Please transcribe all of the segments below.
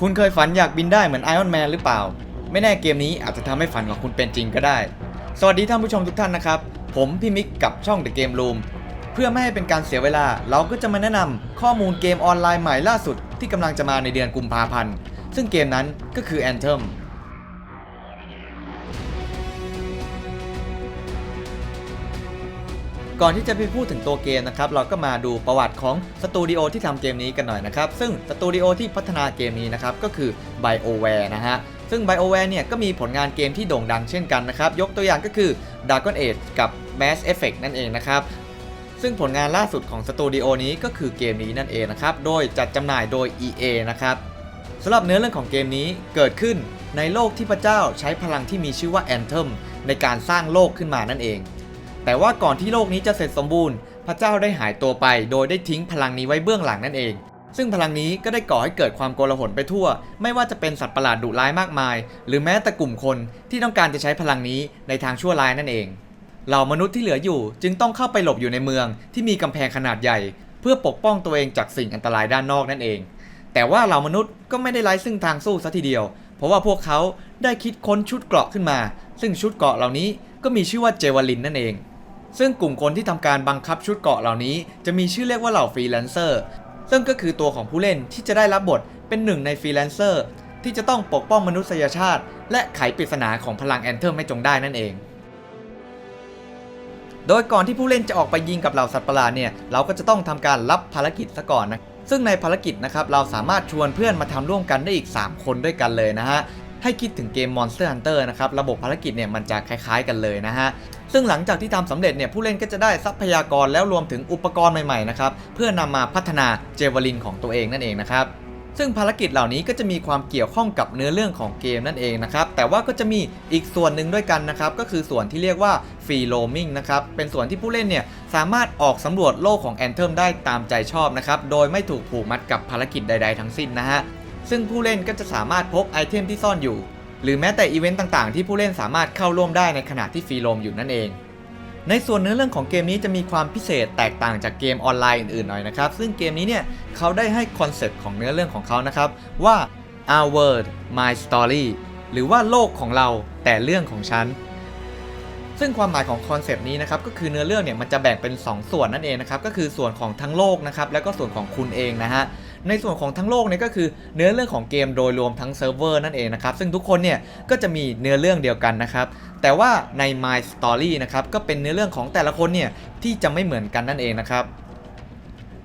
คุณเคยฝันอยากบินได้เหมือนไอออนแมนหรือเปล่า ไม่แน่เกมนี้อาจจะทำให้ฝันของคุณเป็นจริงก็ได้ สวัสดีท่านผู้ชมทุกท่านนะครับ ผมพี่มิกกับช่อง The Game Room เพื่อไม่ให้เป็นการเสียเวลา เราก็จะมาแนะนำข้อมูลเกมออนไลน์ใหม่ล่าสุดที่กำลังจะมาในเดือนกุมภาพันธ์ ซึ่งเกมนั้นก็คือ Anthem ก่อนที่จะไปพูดถึงตัวเกมนะครับเราก็มาดูประวัติของสตูดิโอที่ทำเกมนี้กันหน่อยนะครับซึ่งสตูดิโอที่พัฒนาเกมนี้นะครับก็คือ BioWare นะฮะซึ่ง BioWare เนี่ยก็มีผลงานเกมที่โด่งดังเช่นกันนะครับยกตัวอย่างก็คือ Dragon Age กับ Mass Effect นั่นเองนะครับซึ่งผลงานล่าสุดของสตูดิโอนี้ก็คือเกมนี้นั่นเองนะครับ โดยจัดจำหน่ายโดย EA นะครับสำหรับเนื้อเรื่องของเกมนี้เกิดขึ้นในโลกที่พระเจ้าใช้พลังที่มีชื่อว่า Anthem ในการสร้างโลกขึ้นมานั่นเอง แต่ว่าก่อนที่โลกนี้จะเสร็จสมบูรณ์ พระเจ้าได้หายตัวไป โดยได้ทิ้งพลังนี้ไว้เบื้องหลังนั่นเอง ซึ่งพลังนี้ก็ได้ก่อให้เกิดความโกลาหลไปทั่ว ไม่ว่าจะเป็นสัตว์ประหลาดดุร้ายมากมาย หรือแม้แต่กลุ่มคนที่ต้องการจะใช้พลังนี้ในทางชั่วร้ายนั่นเองเหล่ามนุษย์ที่เหลืออยู่จึงต้องเข้าไปหลบอยู่ในเมืองที่มีกำแพงขนาดใหญ่ เพื่อปกป้องตัวเองจากสิ่งอันตรายด้านนอกนั่นเอง แต่ว่าเหล่ามนุษย์ก็ไม่ได้ไร้ซึ่งทางสู้ซะทีเดียว เพราะว่าพวกเขาได้คิดค้นชุดเกราะขึ้นมา ซึ่งชุดเกราะเหล่านี้ก็มีชื่อว่าเจวลินนั่นเอง ซึ่งกลุ่มคนที่ทำการบังคับชุดเกาะเหล่านี้ จะมีชื่อเรียกว่าเหล่าฟรีแลนเซอร์ ซึ่งก็คือตัวของผู้เล่นที่จะได้รับบทเป็นหนึ่งในฟรีแลนเซอร์ที่จะต้องปกป้องมนุษยชาติ และไขปริศนาของพลังแอนเทอร์ไม่จงได้นั่นเอง โดยก่อนที่ผู้เล่นจะออกไปยิงกับเหล่าสัตว์ประหลาดเนี่ย เราก็จะต้องทำการรับภารกิจซะก่อนนะ ซึ่งในภารกิจนะครับ เราสามารถชวนเพื่อนมาทำร่วมกันได้อีก 3 คนด้วยกันเลยนะฮะ ให้คิดถึงเกม Monster Hunter นะครับระบบภารกิจเนี่ยมันจะคล้ายๆกันเลยนะฮะซึ่งหลังจากที่ทำสำเร็จเนี่ยผู้เล่นก็จะได้ทรัพยากรแล้วรวมถึงอุปกรณ์ใหม่ๆนะครับเพื่อนำมาพัฒนาเจวลินของตัวเองนั่นเองนะครับซึ่งภารกิจเหล่านี้ก็จะมีความเกี่ยวข้องกับเนื้อเรื่องของเกมนั่นเองนะครับแต่ว่าก็จะมีอีกส่วนหนึ่งด้วยกันนะครับก็คือส่วนที่เรียกว่าฟรีโ o มิ n งนะครับเป็นส่วนที่ผู้เล่นเนี่ยสามารถออกสำรวจโลกของแอนเท m ได้ตามใจชอบนะครับโดยไม่ถูกผูกมัดกับภารกิจใด ๆ ทั้งสิ้นนะฮะ ซึ่งผู้เล่นก็จะสามารถพบไอเทมที่ซ่อนอยู่ หรือแม้แต่อีเวนต์ต่างๆ ที่ผู้เล่นสามารถเข้าร่วมได้ในขณะที่ฟรีโ o มอยู่นั่นเอง ในส่วนเนื้อเรื่องของเกมนี้จะมีความพิเศษแตกต่างจากเกมออนไลน์อื่นๆหน่อยนะครับ ซึ่งเกมนี้เนี่ยเขาได้ให้คอนเซปต์ของเนื้อเรื่องของเขานะครับว่า our world my story หรือว่าโลกของเราแต่เรื่องของฉันซึ่งความหมายของคอนเซปต์นี้นะครับก็คือเนื้อเรื่องเนี่ยมันจะแบ่งเป็น 2 ส่วนนั่นเองนะครับก็คือส่วนของทั้งโลกนะครับแล้วก็ส่วนของคุณเองนะฮะ ในส่วนของทั้งโลกเนี่ยก็คือเนื้อเรื่องของเกมโดยรวมทั้งเซิร์ฟเวอร์นั่นเองนะครับ ซึ่งทุกคนเนี่ยก็จะมีเนื้อเรื่องเดียวกันนะครับ แต่ว่าใน My Story นะครับก็เป็นเนื้อเรื่องของแต่ละคนเนี่ยที่จะไม่เหมือนกันนั่นเองนะครับ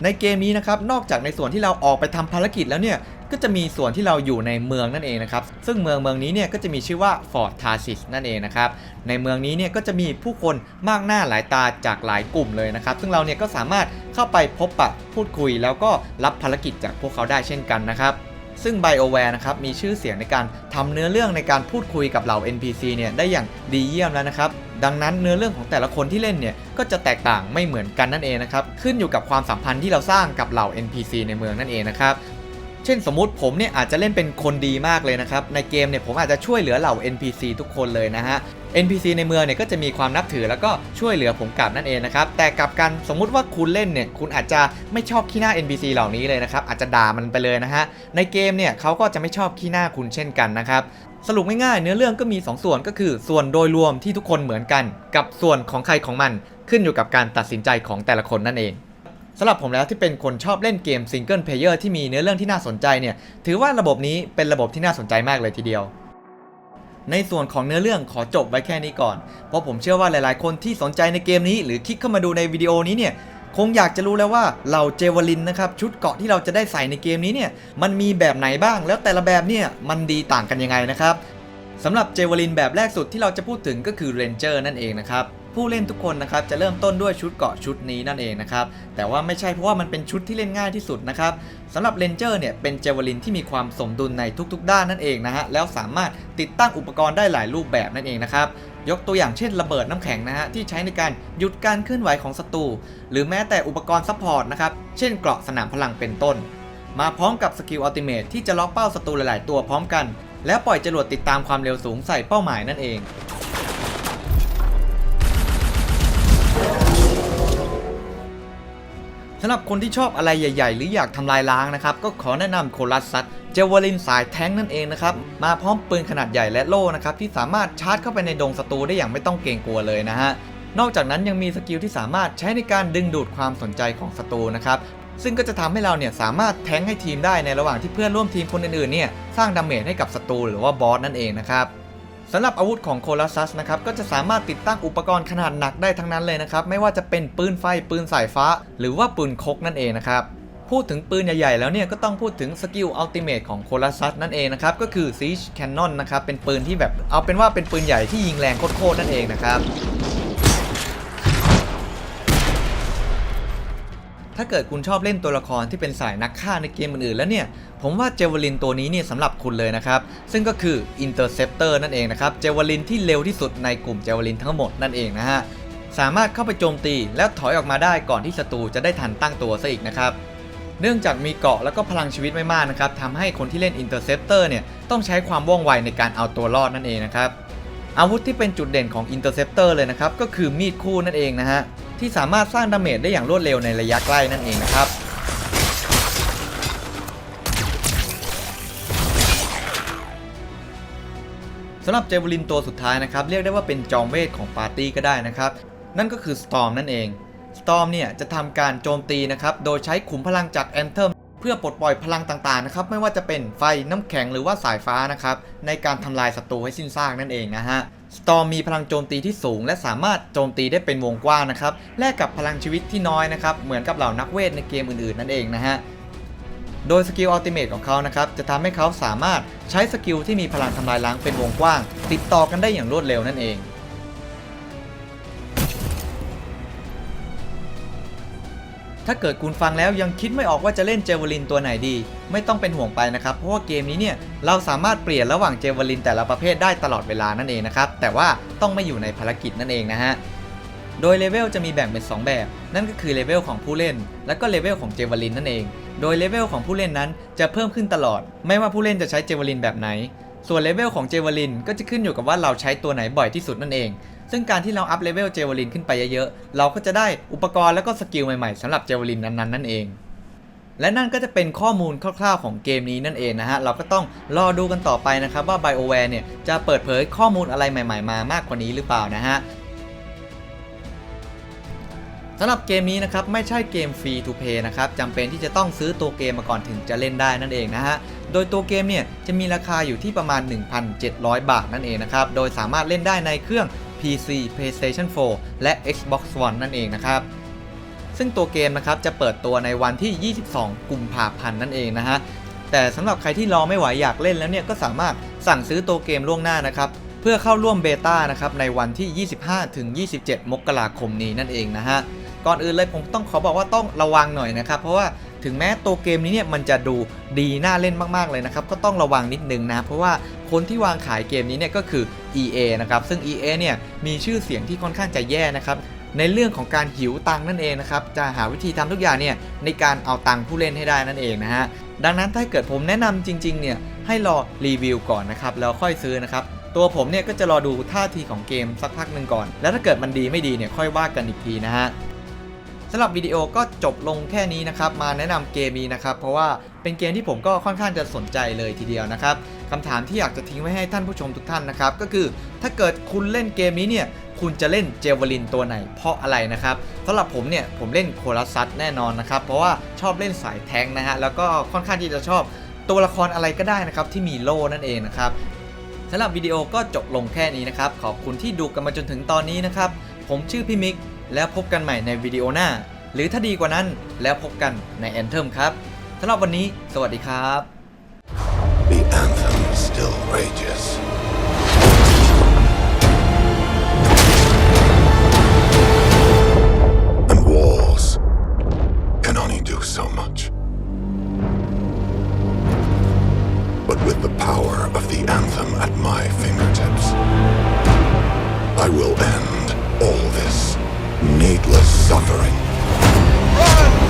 ในเกมนี้นะครับ นอกจากในส่วนที่เราออกไปทำภารกิจแล้วเนี่ย ก็จะมีส่วนที่เราอยู่ในเมืองนั่นเองนะครับ ซึ่งเมืองเมืองนี้เนี่ยก็จะมีชื่อว่า Fort Tarsis นั่นเองนะครับ ในเมืองนี้เนี่ยก็จะมีผู้คนมากหน้าหลายตาจากหลายกลุ่มเลยนะครับ ซึ่งเราเนี่ยก็สามารถเข้าไปพบปะพูดคุย แล้วก็รับภารกิจจากพวกเขาได้เช่นกันนะครับซึ่ง BioWare นะครับมีชื่อเสียงในการทำเนื้อเรื่องในการพูดคุยกับเหล่า NPC เนี่ยได้อย่างดีเยี่ยมแล้วนะครับ ดังนั้นเนื้อเรื่องของแต่ละคนที่เล่นเนี่ยก็จะแตกต่างไม่เหมือนกันนั่นเองนะครับ ขึ้นอยู่กับความสัมพันธ์ที่เราสร้างกับเหล่า NPC ในเมืองนั่นเองนะครับ เช่นสมมุติผมเนี่ยอาจจะเล่นเป็นคนดีมากเลยนะครับ ในเกมเนี่ยผมอาจจะช่วยเหลือเหล่า NPC ทุกคนเลยนะฮะ NPC ในเมืองเนี่ยก็จะมีความนับถือแล้วก็ช่วยเหลือผมกลับนั่นเองนะครับ แต่กลับกันสมมุติว่าคุณเล่นเนี่ยคุณอาจจะไม่ชอบขี้หน้า NPC เหล่านี้เลยนะครับ อาจจะด่ามันไปเลยนะฮะ ในเกมเนี่ยเขาก็จะไม่ชอบขี้หน้าคุณเช่นกันนะครับสรุปง่ายๆเนื้อเรื่องก็มี 2 ส่วนก็คือ ส่วนโดยรวมที่ทุกคนเหมือนกัน กับส่วนของใครของมันขึ้นอยู่กับการตัดสินใจของแต่ละคนนั่นเอง สำหรับผมแล้วที่เป็นคนชอบเล่นเกมซิงเกิลเพลเยอร์ที่มีเนื้อเรื่องที่น่าสนใจเนี่ย ถือว่าระบบนี้เป็นระบบที่น่าสนใจมากเลยทีเดียว ในส่วนของเนื้อเรื่องขอจบไว้แค่นี้ก่อน เพราะผมเชื่อว่าหลายๆ คนที่สนใจในเกมนี้ หรือคลิกเข้ามาดูในวิดีโอนี้เนี่ยคงอยากจะรู้แล้วว่าเหล่าเจวลินนะครับชุดเกาะที่เราจะได้ใส่ในเกมนี้เนี่ยมันมีแบบไหนบ้าง แล้วแต่ละแบบเนี่ยมันดีต่างกันยังไงนะครับสำหรับเจวลินแบบแรกสุดที่เราจะพูดถึงก็คือเรนเจอร์นั่นเองนะครับ ผู้เล่นทุกคนนะครับจะเริ่มต้นด้วยชุดเกาะชุดนี้นั่นเองนะครับแต่ว่าไม่ใช่เพราะว่ามันเป็นชุดที่เล่นง่ายที่สุดนะครับสำหรับเรนเจอร์เนี่ยเป็นเจวลินที่มีความสมดุลในทุกๆ ด้านนั่นเองนะฮะแล้วสามารถติดตั้งอุปกรณ์ได้หลายรูปแบบนั่นเองนะครับยกตัวอย่างเช่นระเบิดน้ำแข็งนะฮะที่ใช้ในการหยุดการเคลื่อนไหวของศัตรูหรือแม้แต่อุปกรณ์ซัพพอร์ตนะครับเช่นเกราะสนามพลังเป็นต้น มาพร้อมกับสกิลอัลติเมทที่จะล็อกเป้าศัตรูหลาย ๆ ตัวพร้อมกัน แล้วปล่อยจรวดติดตามความเร็วสูงใส่เป้าหมายนั่นเองำหรับคนที่ชอบอะไรใหญ่ ๆ หรืออยากทำลายล้างนะครับก็ขอแนะนำโคลัสซัตเจวลินสายแท้งนั่นเองนะครับมาพร้อมปืนขนาดใหญ่และโล่นะครับที่สามารถชาร์จเข้าไปในดงศัตรูได้อย่างไม่ต้องเกรงกลัวเลยนะฮะนอกจากนั้นยังมีสกิลที่สามารถใช้ในการดึงดูดความสนใจของศัตรูนะครับซึ่งก็จะทำให้เราเนี่ยสามารถแทงให้ทีมได้ในระหว่างที่เพื่อนร่วมทีมคนอื่นๆเนี่ยสร้างดาเมจให้กับศัตรูหรือว่าบอสนั่นเองนะครับ สำหรับอาวุธของโคลัสซัสนะครับก็จะสามารถติดตั้งอุปกรณ์ขนาดหนักได้ทั้งนั้นเลยนะครับ ไม่ว่าจะเป็นปืนไฟปืนสายฟ้า หรือว่าปืนคกนั่นเองนะครับ พูดถึงปืนใหญ่ๆ แล้วเนี่ยก็ต้องพูดถึงสกิลอัลติเมทของโคลัสซัสนั่นเองนะครับ ก็คือ Siege Cannon นะครับ เป็นปืนที่แบบเอาเป็นว่าเป็นปืนใหญ่ที่ยิงแรงโคตรๆนั่นเองนะครับ ถ้าเกิดคุณชอบเล่นตัวละครที่เป็นสายนักฆ่าในเกมอื่นๆแล้วเนี่ย ผมว่าเจวลินตัวนี้เนี่ยสำหรับคุณเลยนะครับ ซึ่งก็คือ Interceptor นั่นเองนะครับ เจวลินที่เร็วที่สุดในกลุ่มเจวลินทั้งหมดนั่นเองนะฮะ สามารถเข้าไปโจมตีแล้วถอยออกมาได้ก่อนที่ศัตรูจะได้ทันตั้งตัวซะอีกนะครับ เนื่องจากมีเกาะแล้วก็พลังชีวิตไม่มากนะครับทำให้คนที่เล่น Interceptor เนี่ยต้องใช้ความว่องไวในการเอาตัวรอดนั่นเองนะครับอาวุธที่เป็นจุดเด่นของ Interceptor เลยนะครับก็คือมีดคู่นั่นเองนะฮะ ที่สามารถสร้างดาเมจได้อย่างรวดเร็วในระยะใกล้นั่นเองนะครับสำหรับเจวลินตัวสุดท้ายนะครับ เรียกได้ว่าเป็นจอมเวทของปาร์ตี้ก็ได้นะครับ นั่นก็คือ Storm นั่นเอง Storm เนี่ยจะทำการโจมตีนะครับ โดยใช้ขุมพลังจากแอนเท m เพื่อปลดปล่อยพลังต่างๆนะครับ ไม่ว่าจะเป็นไฟน้ำแข็งหรือว่าสายฟ้านะครับ ในการทำลายศัตรูให้สิ้นซากนั่นเองนะฮะ สตอมมีพลังโจมตีที่สูง และสามารถโจมตีได้เป็นวงกว้างนะครับ แลกกับพลังชีวิตที่น้อยนะครับ เหมือนกับเหล่านักเวทในเกมอื่นๆ นั่นเองนะฮะ โดยสกิลอัลติเมทของเขานะครับ จะทำให้เขาสามารถใช้สกิลที่มีพลังทำลายล้างเป็นวงกว้าง ติดต่อกันได้อย่างรวดเร็วนั่นเอง ถ้าเกิดคุณฟังแล้วยังคิดไม่ออกว่าจะเล่นเจวลินตัวไหนดี ไม่ต้องเป็นห่วงไปนะครับ เพราะว่าเกมนี้เนี่ยเราสามารถเปลี่ยนระหว่างเจวลินแต่ละประเภทได้ตลอดเวลานั่นเองนะครับ แต่ว่าต้องไม่อยู่ในภารกิจนั่นเองนะฮะ โดยเลเวลจะมีแบ่งเป็น 2 แบบ นั่นก็คือเลเวลของผู้เล่น และก็เลเวลของเจวลินนั่นเอง โดยเลเวลของผู้เล่นนั้นจะเพิ่มขึ้นตลอด ไม่ว่าผู้เล่นจะใช้เจวลินแบบไหน ส่วนเลเวลของเจวลินก็จะขึ้นอยู่กับว่าเราใช้ตัวไหนบ่อยที่สุดนั่นเอง ซึ่งการที่เราอัพเลเวลเจวลินขึ้นไปเยอะๆ เราก็จะได้อุปกรณ์แล้วก็สกิลใหม่ๆสำหรับเจวลินนั้นๆนั่นเอง และนั่นก็จะเป็นข้อมูลคร่าวๆของเกมนี้นั่นเองนะฮะ เราก็ต้องรอดูกันต่อไปนะครับว่า BioWare เนี่ยจะเปิดเผยข้อมูลอะไรใหม่ๆมามากกว่านี้หรือเปล่านะฮะสำหรับเกมนี้นะครับไม่ใช่เกมฟรีทูเพย์นะครับจำเป็นที่จะต้องซื้อตัวเกมมาก่อนถึงจะเล่นได้นั่นเองนะฮะ โดยตัวเกมเนี่ยจะมีราคาอยู่ที่ประมาณ 1,700 บาทนั่นเองนะครับ โดยสามารถเล่นได้ในเครื่อง PC PlayStation 4 และ Xbox One นั่นเองนะครับ ซึ่งตัวเกมนะครับจะเปิดตัวในวันที่ 22 กุมภาพันธ์นั่นเองนะฮะ แต่สำหรับใครที่รอไม่ไหวอยากเล่นแล้วเนี่ยก็สามารถสั่งซื้อตัวเกมล่วงหน้านะครับเพื่อเข้าร่วมเบต้านะครับในวันที่ 25 ถึง 27 มกราคมนี้นั่นเองนะฮะ ก่อนอื่นเลยผมต้องขอบอกว่าต้องระวังหน่อยนะครับ เพราะว่าถึงแม้ตัวเกมนี้เนี่ยมันจะดูดีน่าเล่นมากๆเลยนะครับ ก็ต้องระวังนิดนึงนะ เพราะว่าคนที่วางขายเกมนี้เนี่ยก็คือ EA นะครับซึ่ง EA เนี่ยมีชื่อเสียงที่ค่อนข้างจะแย่นะครับในเรื่องของการหิวตังนั่นเองนะครับจะหาวิธีทำทุกอย่างเนี่ยในการเอาตังผู้เล่นให้ได้นั่นเองนะฮะดังนั้นถ้าเกิดผมแนะนำจริงๆเนี่ยให้รอรีวิวก่อนนะครับแล้วค่อยซื้อนะครับตัวผมเนี่ยก็จะรอดูท่าทีของเกมสักพักหนึ่งก่อน แล้วถ้าเกิดมันดีไม่ดีเนี่ยค่อยว่ากันอีกทีนะฮะสำหรับวิดีโอก็จบลงแค่นี้นะครับมาแนะนำเกมนี้นะครับเพราะว่าเป็นเกมที่ผมก็ค่อนข้างจะสนใจเลยทีเดียวนะครับ คำถามที่อยากจะทิ้งไว้ให้ท่านผู้ชมทุกท่านนะครับ ก็คือถ้าเกิดคุณเล่นเกมนี้เนี่ยคุณจะเล่นเจวลินตัวไหนเพราะอะไรนะครับสำหรับผมเนี่ยผมเล่นโคลัสซัสแน่นอนนะครับ เพราะว่าชอบเล่นสายแทงนะฮะแล้วก็ค่อนข้างที่จะชอบตัวละครอะไรก็ได้นะครับที่มีโล่นั่นเองนะครับสำหรับวิดีโอก็จบลงแค่นี้นะครับ ขอบคุณที่ดูกันมาจนถึงตอนนี้นะครับ ผมชื่อพี่มิก แล้วพบกันใหม่ในวิดีโอหน้า หรือถ้าดีกว่านั้นแล้วพบกันใน Anthem ครับสำหรับวันนี้ สวัสดีครับ still rages. And walls can only do so much. But with the power of the anthem at my fingertips, I will end all this needless suffering. Run!